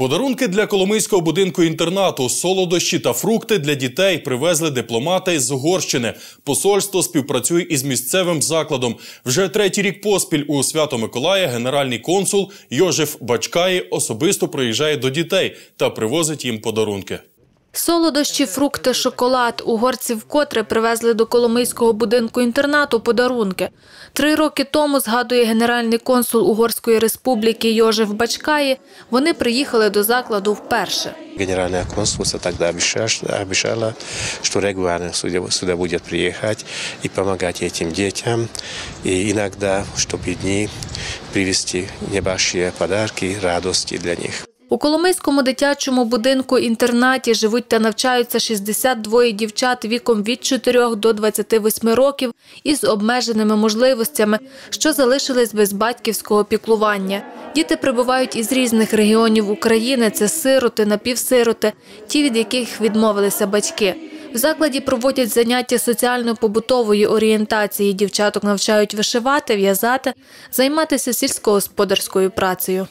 Подарунки для Коломийського будинку інтернату, солодощі та фрукти для дітей привезли дипломати з Угорщини. Посольство співпрацює із місцевим закладом. Вже третій рік поспіль у Свято-Миколая генеральний консул Йожеф Бачкаї особисто приїжджає до дітей та привозить їм подарунки. Солодощі, фрукти, шоколад. Угорці вкотре привезли до Коломийського будинку інтернату подарунки. Три роки тому, згадує генеральний консул Угорської республіки Йожеф Бачкаї, вони приїхали до закладу вперше. Генеральное консульство тогда обещало, обещало, что регулярно сюда, сюда будет приехать и помогать этим детям. И иногда, чтобы дни привезти небольшие подарки, радости для них. У Коломийському дитячому будинку-інтернаті живуть та навчаються 62 дівчат віком від 4 до 28 років із обмеженими можливостями, що залишились без батьківського піклування. Діти прибувають із різних регіонів України. Це сироти, напівсироти, ті, від яких відмовилися батьки. В закладі проводять заняття соціально-побутової орієнтації. Дівчаток навчають вишивати, в'язати, займатися сільськогосподарською працею.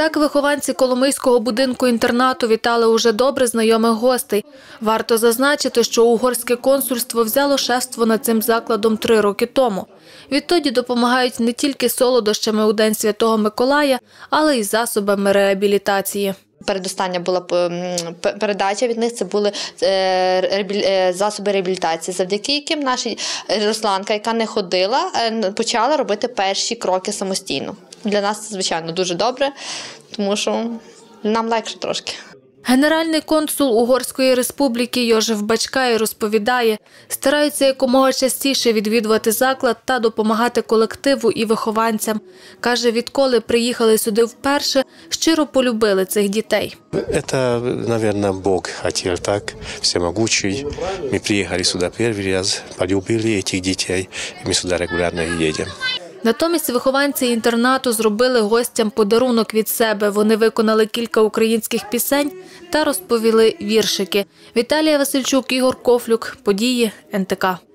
Так вихованці Коломийського будинку-інтернату вітали уже добре знайомих гостей. Варто зазначити, що угорське консульство взяло шефство над цим закладом три роки тому. Відтоді допомагають не тільки солодощами у День Святого Миколая, але й засобами реабілітації. Передостання була передача від них. Це були е, е, засоби реабілітації, завдяки яким наша Русланка, яка не ходила, е, почала робити перші кроки самостійно. Для нас це звичайно дуже добре, тому що нам легше трошки. Генеральний консул Угорської республіки Йожеф Бачкай розповідає, стараються якомога частіше відвідувати заклад та допомагати колективу і вихованцям. Каже, відколи приїхали сюди вперше, щиро полюбили цих дітей. Это, наверное, Бог хотел так, всемогучий. Мы приехали сюда первый раз, полюбили этих детей, и мы сюда регулярно едем. Натомість вихованці інтернату зробили гостям подарунок від себе. Вони виконали кілька українських пісень та розповіли віршики. Віталія Васильчук, Ігор Кофлюк. Події НТК.